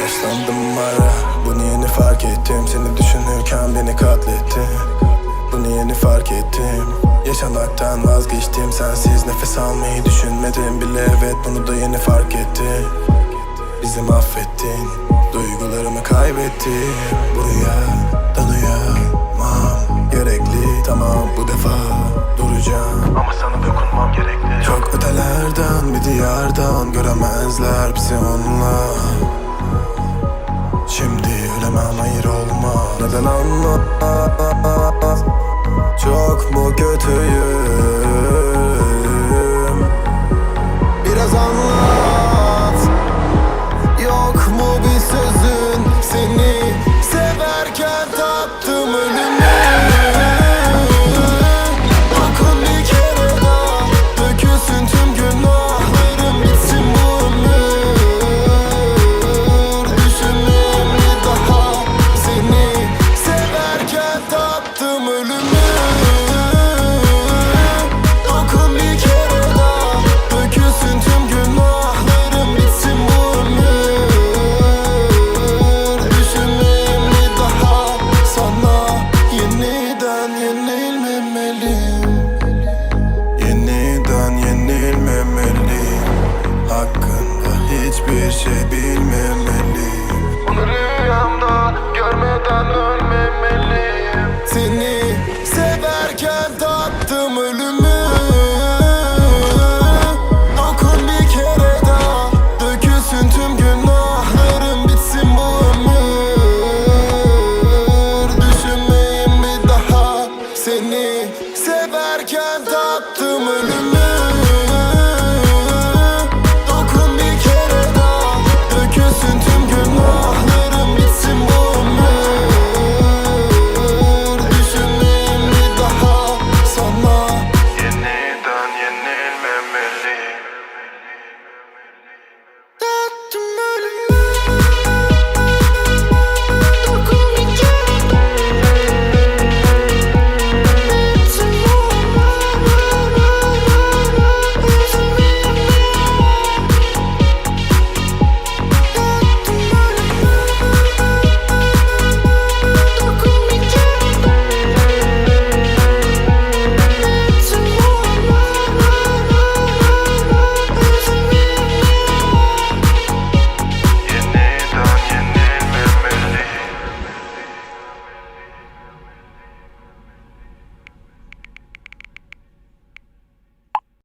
Yaşlandım ara Bunu yeni fark ettim. Seni düşünürken beni katlettin. Bunu yeni fark ettim. Yaşamaktan vazgeçtim. Sensiz nefes almayı düşünmedim bile. Evet bunu da yeni fark ettim Bizi mahvettin. Duygularımı kaybettim Buraya diyardan Göremezler bizi onunla Şimdi ölemem hayır olma. Neden anlamaz Çok mu kötüyüm Korkudan ölmemeliyim Seni severken tattım ölümü.